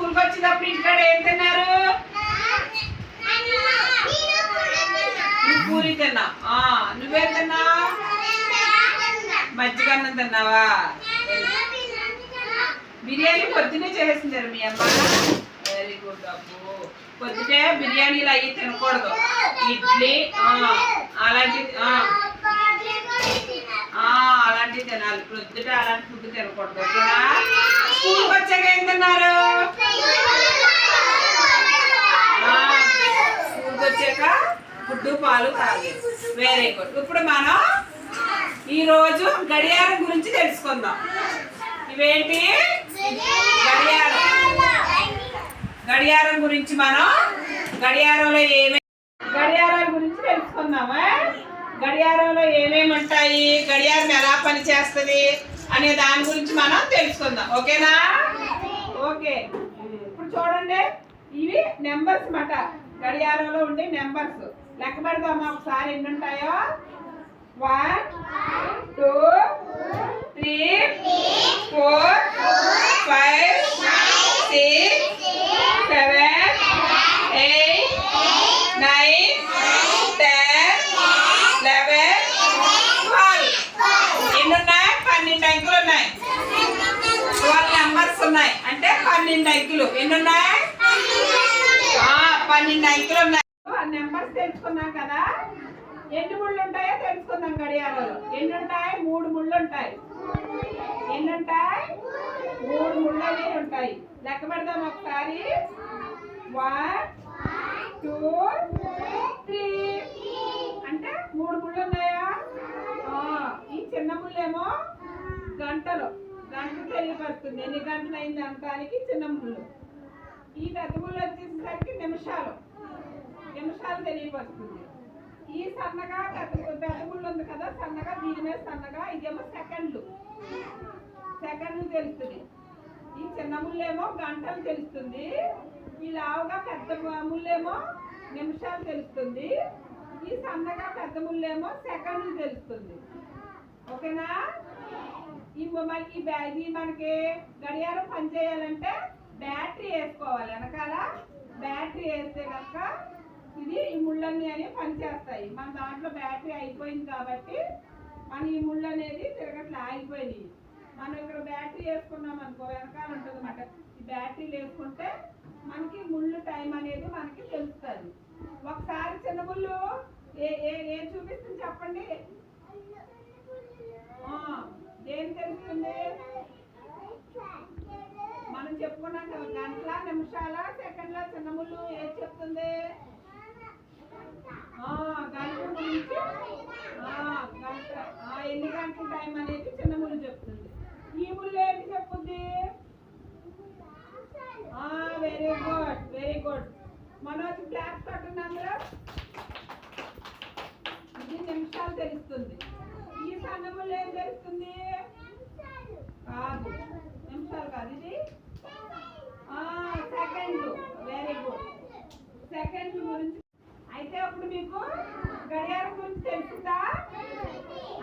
స్కూల్కి వచ్చినప్పుడు ఇంటికాడ ఏం తిన్నారు? నువ్వు పూరి తిన్నా? ఆ, నువ్వేం తిన్నా? మజ్జిగ అన్నం తిన్నావా? బిర్యానీ పొద్దునే చేసిందారు మీ అమ్మ. Very good Abbu. పొద్దుటే బిర్యానీలు అయ్యి తినకూడదు. ఇడ్లీ అలాంటి అలాంటివి తినాలి. ప్రొద్దుట అలాంటి ఫుడ్ తినకూడదు. ఓకేనా? స్కూల్కి వచ్చాక ఏం తిన్నారు? స్కూల్కి వచ్చాక ఫుడ్ పాలు తాగేది వేరే గుడ్ ఇప్పుడు మనం ఈ రోజు గడియారం గురించి తెలుసుకుందాం. ఇవేంటి? గడియారం. గడియారం గురించి మనం గడియారంలో ఏమేమి గడియారాల గురించి తెలుసుకుందామా? గడియారంలో ఏమేమి ఉంటాయి? గడియారం ఎలా పనిచేస్తుంది? అనే దాని గురించి మనం తెలుసుకుందాం. ఓకేనా? ఓకే. ఇప్పుడు చూడండి. ఇవి నెంబర్స్ మాట గడియారంలో ఉండే నెంబర్స్. లెక్క పెడదామా ఒకసారి ఎన్ని ఉంటాయో? One two three four five six seven eight nine ten eleven twelve ఎన్ని ఉన్నాయి పన్నెండు అంకెలు ఉన్నాయి ట్వెల్వ్ నెంబర్స్ ఉన్నాయి అంటే పన్నెండు అంకెలు. ఎన్ని ఉన్నాయి పన్నెండు అంకెలు ఉన్నాయి. నెంబర్స్ తెలుసుకున్నాం కదా? ఎన్ని ముళ్ళు ఉంటాయో తెలుసుకుందాం గడియారాలు. ఎన్ని ఉంటాయి? మూడు ముళ్ళు ఉంటాయి. ఎన్ని ఉంటాయి? మూడు ముళ్ళు అనేవి ఉంటాయి. లెక్క పెడదాం ఒకసారి. వన్ టూ త్రీ అంటే మూడు ముళ్ళు ఉన్నాయా? ఈ చిన్న ముళ్ళేమో గంటలు. గంట పడుతుంది ఎన్ని గంటలు అయింది అనడానికి చిన్న ముళ్ళు. ఈ పెద్ద ముళ్ళు వచ్చేసరికి నిమిషాలు. నిమిషాలు తెలియపరుస్తుంది ఈ సన్నగా పెద్ద పెద్ద ముళ్ళు ఉంది కదా సన్నగా దీని మీద సన్నగా ఇదేమో సెకండ్లు. సెకండ్లు తెలుస్తుంది. ఈ చిన్న ముళ్ళేమో గంటలు తెలుస్తుంది. ఈ లావుగా పెద్ద ముళ్ళేమో నిమిషాలు తెలుస్తుంది. ఈ సన్నగా పెద్ద ముళ్ళేమో సెకండ్లు తెలుస్తుంది. ఓకేనా? ఈ మరి ఈ బ్యా- ఇది మనకి గడియారం పనిచేయాలంటే బ్యాటరీ వేసుకోవాలి. వెనకాల బ్యాటరీ వేస్తే కనుక ఇది ఈ ముళ్ళన్నీ అనేవి పనిచేస్తాయి. మన దాంట్లో బ్యాటరీ అయిపోయింది కాబట్టి మన ఈ ముళ్ళు అనేది తిరగట్లే ఆగిపోయినాయి. మనం ఇక్కడ బ్యాటరీ వేసుకున్నాం అనుకో వెనకాల ఉంటుంది అన్నమాట ఈ బ్యాటరీలు వేసుకుంటే మనకి ముళ్ళు టైం అనేది మనకి తెలుస్తుంది. ఒకసారి చిన్న ముళ్ళు ఏ ఏ ఏం చూపిస్తుంది చెప్పండి ఆ, ఏం తెలుస్తుంది మనం చెప్పుకున్నాం కదా గంటల నిమిషాల సెకండ్ల చిన్న ముళ్ళు ఏం చెప్తుంది? ఆ, గంట గంట ఎన్ని గంటల టైం అనేది చిన్న ముళ్ళు చెప్తుంది? ఈ ముళ్ళు ఏంటి చెప్పుద్ది very good very good Manoj class కొట్టండి ఇది నిమిషాలు తెలుస్తుంది. ఈ సన్నముళ్ళు ఏం తెలుస్తుంది? కాదు. నిమిషాలు కాదు ఇది సెకండ్లు వెరీ గుడ్ సెకండ్లు గురించి. అయితే అప్పుడు మీకు గడియారం గురించి తెలుస్తుందా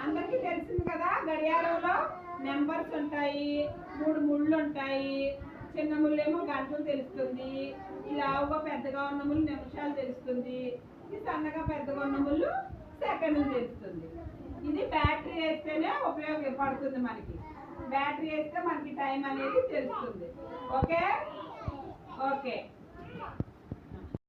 అందరికీ తెలిసింది కదా గడియారంలో నెంబర్స్ ఉంటాయి మూడు ముళ్ళు ఉంటాయి చిన్న ముళ్ళేమో గంటలు తెలుస్తుంది ఈ పెద్దగా ఉన్న ముళ్ళు నిమిషాలు తెలుస్తుంది ఈ సన్నగా పెద్దగా ఉన్న ముళ్ళు సెకండ్లు తెలుస్తుంది. ఇది బ్యాటరీ వేస్తేనే ఉపయోగపడుతుంది మనకి. బ్యాటరీ వేస్తే మనకి టైం అనేది తెలుస్తుంది. ఓకే? ఓకే.